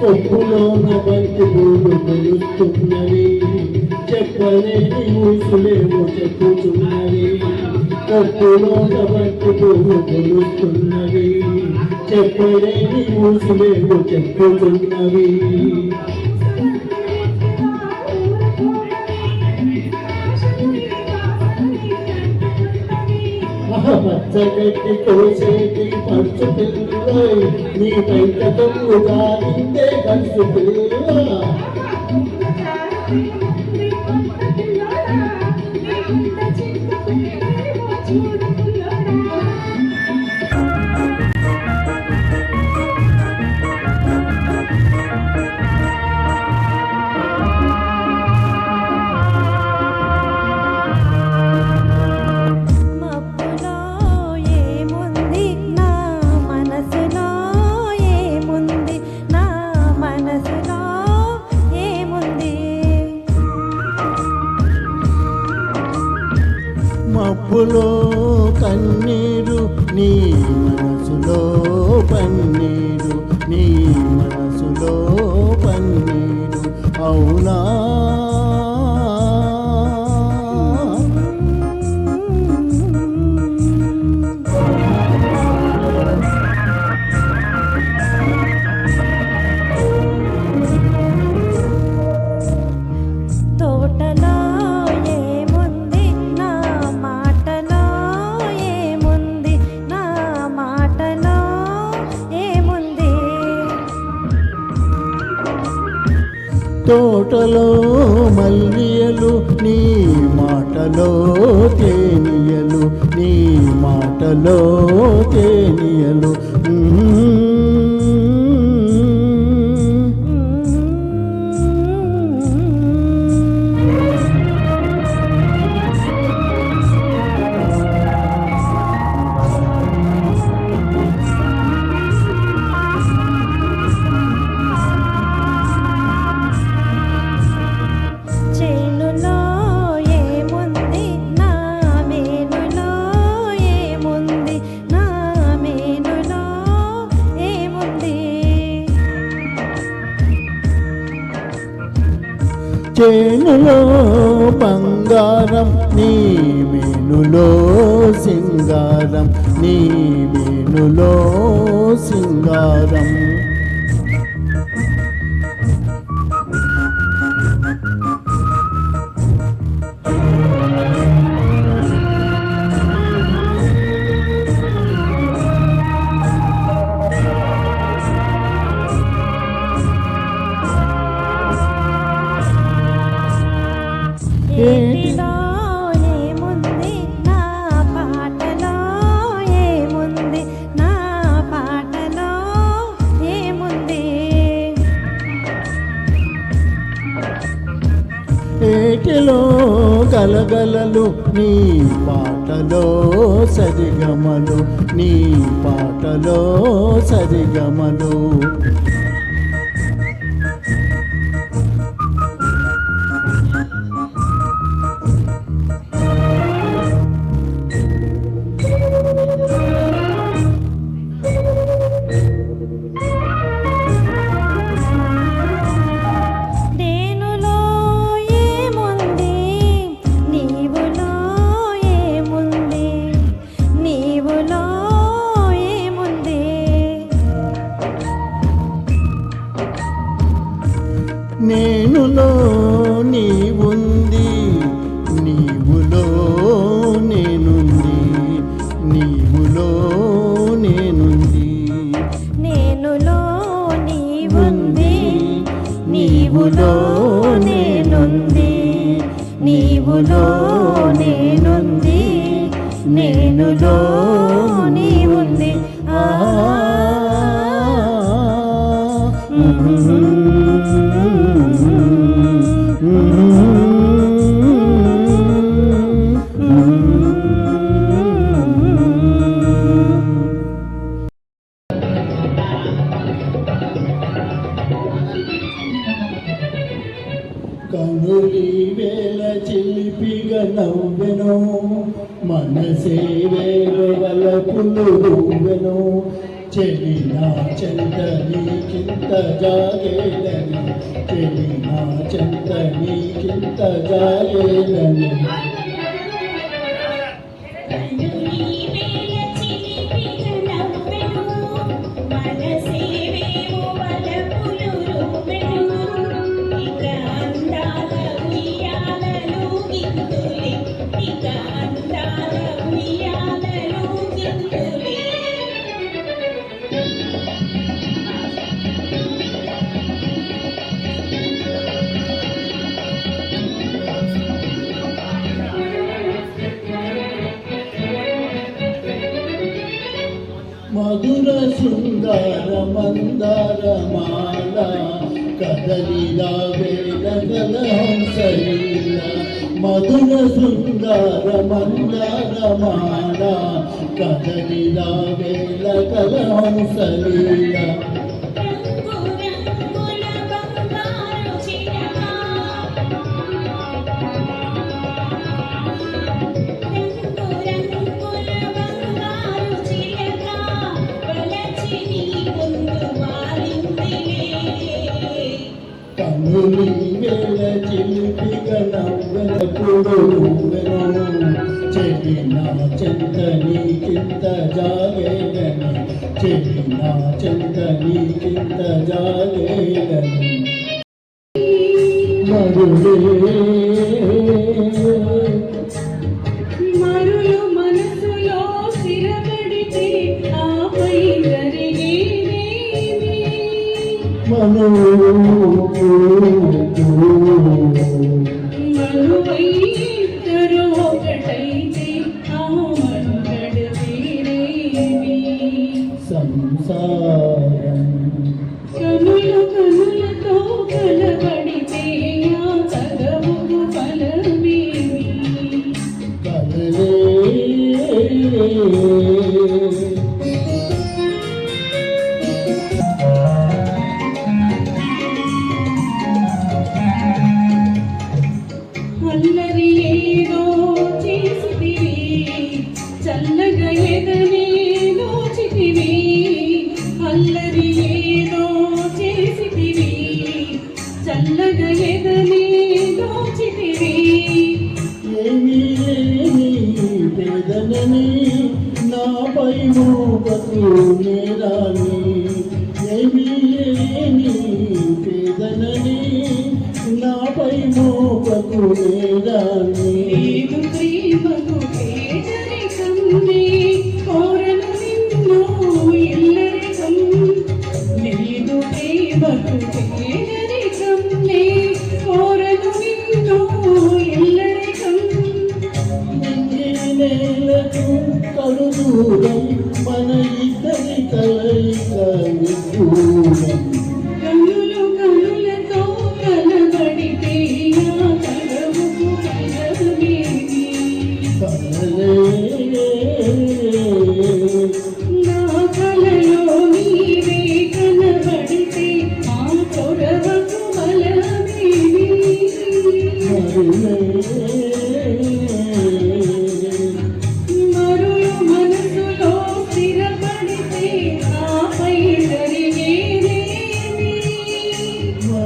కొప్పులోన బంతి పూలు కొలుస్తున్నవి చెప్పలేని ఊసులేమో చెప్పుచున్నవి కొప్పులోన బంతి పూలు కొలుస్తున్నవి చెప్పలేని ఊసులేమో చెప్పుచున్నవి పచ్చగట్టి కోసేటి పడుచు పిల్ల నీ బయట తొమ్ముగా ఇంతే పిల్ల మబ్బులో కన్నీరు నీ మనసులో పన్నీరు. తోటలో మల్లియలు నీ మాటలో తేనియలు నీ మాటలో తే చేనులో బంగారం నీ మేనులో సింగారం నీ మేనులో సింగారం. గలగలలు నీ పాటలో సరిగమలు నీ పాటలో సరిగమలు. నీవులో నేనుంది. నీవులో నేనుంది. నేనులో నుడి వేల చిలిపిగా నవ్వెను. మనసే వేల పులువెను చెలినా చందని కింత జాగేదని చెలినా చందని కింత జాగేదని మధుర సుందర మందర మాల కదలిదావేదహంసలీల మధుర సుందర మందర మాల కదలిదావేల కలహంసలీల చెంత చెంత నీ చింత జాలేదని మరులే Salam.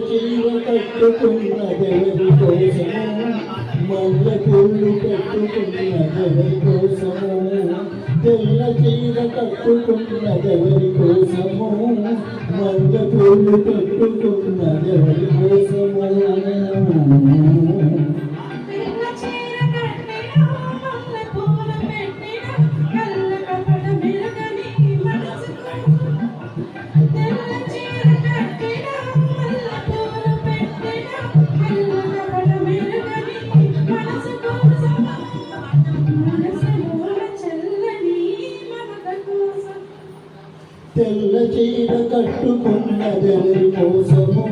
జీవ కట్టుకున్నదెవరి కోసము మల్ల పూలు కట్టుకున్నదెవరి కోసము తెల్ల జీవ కట్టుకున్నదెవరి కోసము మల్ల పూలు కట్టుకున్నదెవరి కోసము かくこんなレベル王様